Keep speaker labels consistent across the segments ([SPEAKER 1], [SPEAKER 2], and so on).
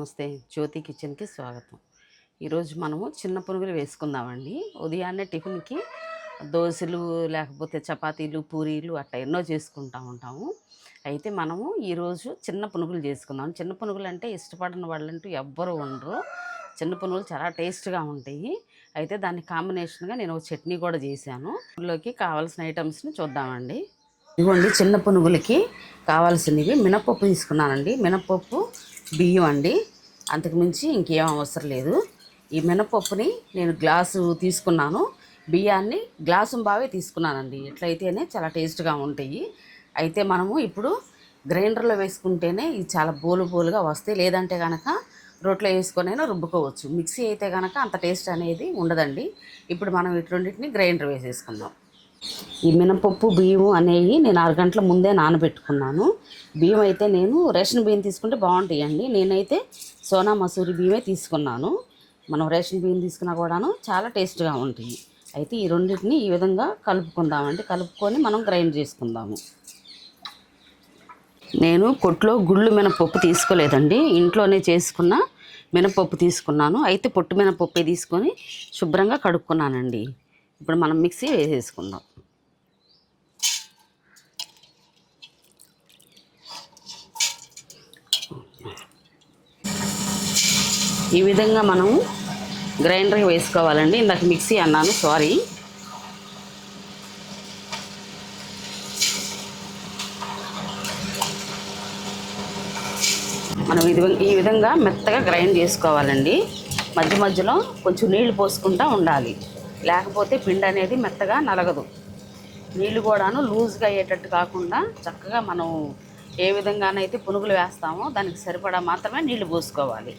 [SPEAKER 1] నమస్తే. జ్యోతి కిచెన్కి స్వాగతం. ఈరోజు మనము చిన్న పునుగులు వేసుకుందామండి. ఉదయాన్నే టిఫిన్కి దోశలు లేకపోతే చపాతీలు పూరీలు అట్లా ఎన్నో చేసుకుంటూ ఉంటాము. అయితే మనము ఈరోజు చిన్న పునుగులు చేసుకుందాం. చిన్న పునుగులు అంటే ఇష్టపడని వాళ్ళంటూ ఎవ్వరు ఉండరు. చిన్న పునుగులు చాలా టేస్ట్గా ఉంటాయి. అయితే దాని కాంబినేషన్గా నేను ఒక చట్నీ కూడా చేశాను. ఇందులోకి కావాల్సిన ఐటమ్స్ని చూద్దామండి. ఇదిగోండి చిన్న పునుగులకి కావాల్సినవి. మినపప్పు తీసుకున్నానండి. మినపప్పు బియ్యం అండి. అంతకుమించి ఇంకేం అవసరం లేదు. ఈ మినపప్పుని నేను గ్లాసు తీసుకున్నాను. బియ్యాన్ని గ్లాసు బావే తీసుకున్నానండి. ఇట్లయితేనే చాలా టేస్ట్గా ఉంటాయి. అయితే మనము ఇప్పుడు గ్రైండర్లో వేసుకుంటేనే ఇది చాలా బోలు బోలుగా వస్తాయి. లేదంటే కనుక రోట్లో వేసుకొనైనా రుబ్బుకోవచ్చు. మిక్సీ అయితే కనుక అంత టేస్ట్ అనేది ఉండదండి. ఇప్పుడు మనం ఇటు రెండింటిని గ్రైండర్ వేసేసుకుందాం. ఈ మినపప్పు బియ్యం అనేవి నేను ఆరు గంటల ముందే నానబెట్టుకున్నాను. బియ్యం అయితే నేను రేషన్ బియ్యం తీసుకుంటే బాగుంటాయండి. నేనైతే సోనా మసూరి బియ్యమే తీసుకున్నాను. మనం రేషన్ బియ్యం తీసుకున్నా కూడాను చాలా టేస్ట్గా ఉంటాయి అయితే ఈ రెండింటిని ఈ విధంగా కలుపుకుందామండి. కలుపుకొని మనం గ్రైండ్ చేసుకుందాము. నేను కొట్లో గుళ్ళు మినపప్పు తీసుకోలేదండి. ఇంట్లోనే చేసుకున్న మినపప్పు తీసుకున్నాను. అయితే పొట్టు మినపప్పే తీసుకొని శుభ్రంగా కడుక్కున్నానండి. ఇప్పుడు మనం మిక్సీ వేసేసుకుందాం. ఈ విధంగా మనం గ్రైండర్కి వేసుకోవాలండి. ఇందాక మిక్సీ అన్నాను సారీ. మనం ఇది ఈ విధంగా మెత్తగా గ్రైండ్ చేసుకోవాలండి. మధ్య మధ్యలో కొంచెం నీళ్ళు పోసుకుంటూ ఉండాలి. లేకపోతే పిండి అనేది మెత్తగా నలగదు. నీళ్ళు కూడాను లూజ్గా అయ్యేటట్టు కాకుండా చక్కగా మనం ఏ విధంగానైతే పునుగులు వేస్తామో దానికి సరిపడా మాత్రమే నీళ్ళు పోసుకోవాలి.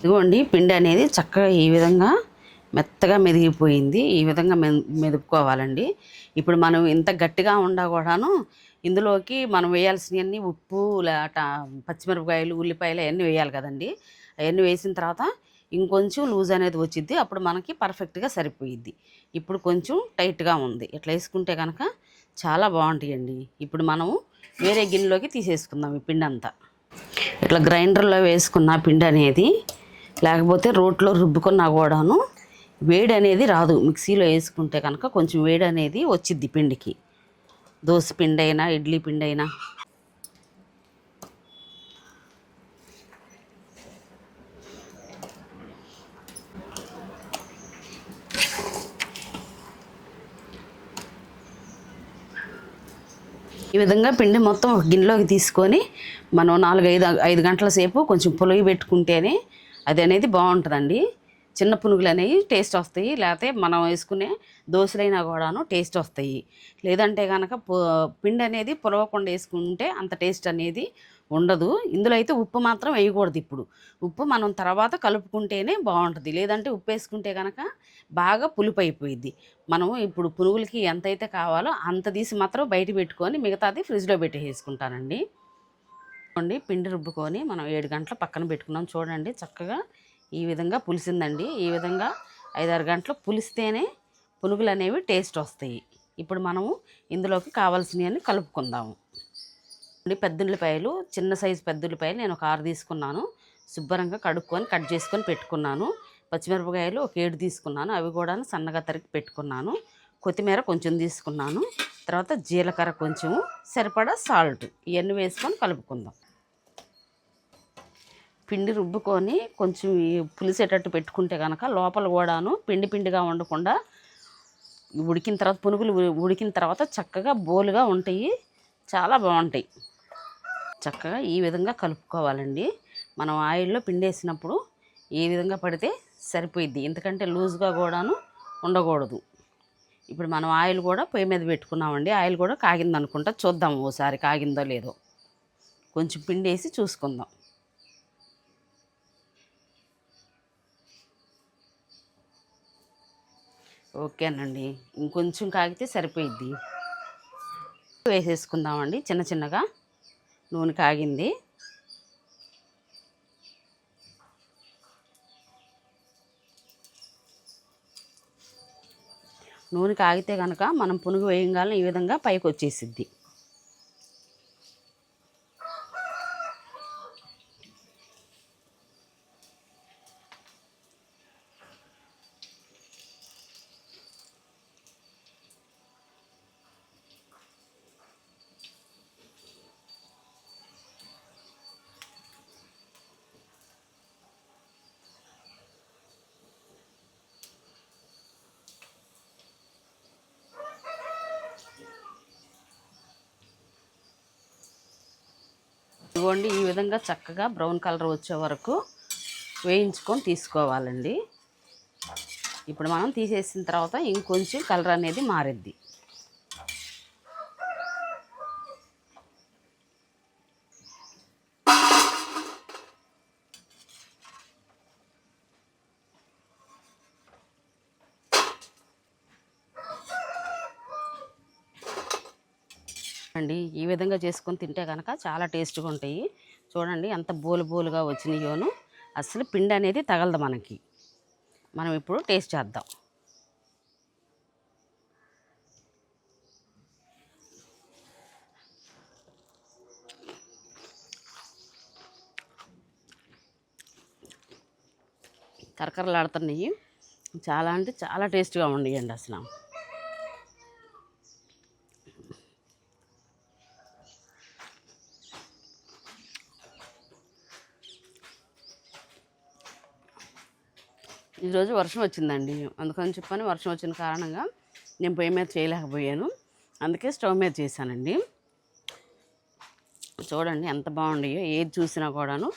[SPEAKER 1] ఇదిగోండి పిండి అనేది చక్కగా ఈ విధంగా మెత్తగా మెదిగిపోయింది. ఈ విధంగా మె మెదుపుకోవాలండి. ఇప్పుడు మనం ఇంత గట్టిగా ఉండా కూడాను ఇందులోకి మనం వేయాల్సినవన్నీ ఉప్పు లేట పచ్చిమిరపకాయలు ఉల్లిపాయలు అవన్నీ వేయాలి కదండి. అవన్నీ వేసిన తర్వాత ఇంకొంచెం లూజ్ అనేది వచ్చిద్ది. అప్పుడు మనకి పర్ఫెక్ట్గా సరిపోయిద్ది. ఇప్పుడు కొంచెం టైట్గా ఉంది. ఇట్లా వేసుకుంటే కనుక చాలా బాగుంటాయండి. ఇప్పుడు మనము వేరే గిన్నెలోకి తీసేసుకుందాం ఈ పిండి అంతా ఇట్లా గ్రైండర్లో వేసుకున్న పిండి అనేది లేకపోతే రోట్లో రుబ్బుకున్నా కూడాను వేడి అనేది రాదు. మిక్సీలో వేసుకుంటే కనుక కొంచెం వేడి అనేది వచ్చిద్ది పిండికి. దోశ పిండి అయినా ఇడ్లీ పిండి అయినా ఈ విధంగా పిండి మొత్తం గిన్నెలోకి తీసుకొని మనం నాలుగు ఐదు ఐదు గంటల సేపు కొంచెం పులిగి పెట్టుకుంటేనే అది అనేది బాగుంటుందండి. చిన్న పునుగులు అనేవి టేస్ట్ వస్తాయి. లేకపోతే మనం వేసుకునే దోశలైనా కూడాను టేస్ట్ వస్తాయి. లేదంటే కనుక పిండి అనేది పులవకుండా వేసుకుంటే అంత టేస్ట్ అనేది ఉండదు. ఇందులో అయితే ఉప్పు మాత్రం వేయకూడదు ఇప్పుడు. ఉప్పు మనం తర్వాత కలుపుకుంటేనే బాగుంటుంది. లేదంటే ఉప్పు వేసుకుంటే కనుక బాగా పులుపు అయిపోయింది మనము ఇప్పుడు పునుగులకి ఎంత అయితే కావాలో అంత తీసి మాత్రం బయట పెట్టుకొని మిగతాది ఫ్రిడ్జ్లో పెట్టి వేసుకుంటానండి చూడండి పిండి రుబ్బుకొని మనం ఏడు గంటల పక్కన పెట్టుకున్నాం చూడండి. చక్కగా ఈ విధంగా పులిసిందండి. ఈ విధంగా ఐదారు గంటలు పులిస్తేనే పునుగులు అనేవి టేస్ట్ వస్తాయి. ఇప్పుడు మనము ఇందులోకి కావాల్సినవన్నీ కలుపుకుందాము. పెద్దుల్లిపాయలు చిన్న సైజు పెద్దుల్లిపాయలు నేను ఒక ఆరు తీసుకున్నాను. శుభ్రంగా కడుక్కొని కట్ చేసుకొని పెట్టుకున్నాను. పచ్చిమిరపకాయలు ఒక ఏడు తీసుకున్నాను. అవి కూడా సన్నగా తరిగి పెట్టుకున్నాను. కొత్తిమీర కొంచెం తీసుకున్నాను. తర్వాత జీలకర్ర కొంచెం సరిపడా సాల్ట్ ఇవన్నీ వేసుకొని కలుపుకుందాం. పిండి రుబ్బుకొని కొంచెం పులిసేటట్టు పెట్టుకుంటే కనుక లోపల కూడాను పిండి పిండిగా ఉండకుండా ఉడికిన తర్వాత పునుగులు ఉడికిన తర్వాత చక్కగా బోలుగా ఉంటాయి. చాలా బాగుంటాయి. చక్కగా ఈ విధంగా కలుపుకోవాలండి. మనం ఆయిల్లో పిండి వేసినప్పుడు ఏ విధంగా పడితే సరిపోయిద్ది. ఎందుకంటే లూజ్గా కూడాను ఉండకూడదు. ఇప్పుడు మనం ఆయిల్ కూడా పొయ్యి మీద పెట్టుకున్నామండి. ఆయిల్ కూడా కాగింది అనుకుంటా చూద్దాం ఓసారి కాగిందో లేదో. కొంచెం పిండి వేసి చూసుకుందాం. ఓకేనండి. ఇంకొంచెం కాగితే సరిపోయిద్ది. వేసేసుకుందామండి. చిన్న చిన్నగా నూనె కాగింది. నూనె కాగితే కనుక మనం పునుగు వేయగానే ఈ విధంగా పైకి వచ్చేసిద్ది ఇదిగోండి ఈ విధంగా చక్కగా బ్రౌన్ కలర్ వచ్చే వరకు వేయించుకొని తీసుకోవాలండి. ఇప్పుడు మనం తీసేసిన తర్వాత ఇంకొంచెం కలర్ అనేది మారిద్ది. అండి. ఈ విధంగా చేసుకొని తింటే కనుక చాలా టేస్ట్గా ఉంటాయి. చూడండి ఎంత బోలు బోలుగా వచ్చినాయోను. అసలు పిండి అనేది తగలదు మనకి. మనం ఇప్పుడు టేస్ట్ చేద్దాం. కరకరలాడుతున్నాయి. చాలా అంటే చాలా టేస్ట్గా ఉండేయండి అసలు. ఈరోజు వర్షం వచ్చిందండి. అందుకని చెప్పని వర్షం వచ్చిన కారణంగా నేను పొయ్యి మీద చేయలేకపోయాను. అందుకే స్టవ్ మీద చేశానండి. చూడండి ఎంత బాగుండాయో ఏది చూసినా కూడాను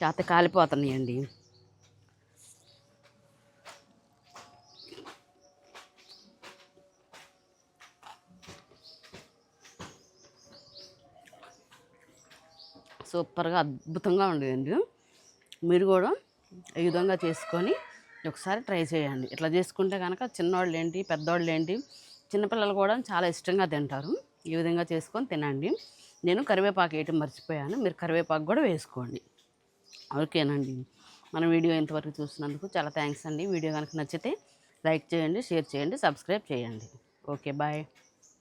[SPEAKER 1] చేత కాలిపోతున్నాయండి. సూపర్గా అద్భుతంగా ఉండేదండి. మీరు కూడా ఈ విధంగా చేసుకొని ఒకసారి ట్రై చేయండి. ఇట్లా చేసుకుంటే కనుక చిన్నవాళ్ళు ఏంటి పెద్దవాళ్ళు ఏంటి చిన్నపిల్లలు కూడా చాలా ఇష్టంగా తింటారు. ఈ విధంగా చేసుకొని తినండి. నేను కరివేపాకు వేయటం మర్చిపోయాను. మీరు కరివేపాకు కూడా వేసుకోండి. ఓకేనండి. మన వీడియో ఇంతవరకు చూసినందుకు చాలా థ్యాంక్స్ అండి. వీడియో కనుక నచ్చితే లైక్ చేయండి షేర్ చేయండి సబ్స్క్రైబ్ చేయండి. Okay bye.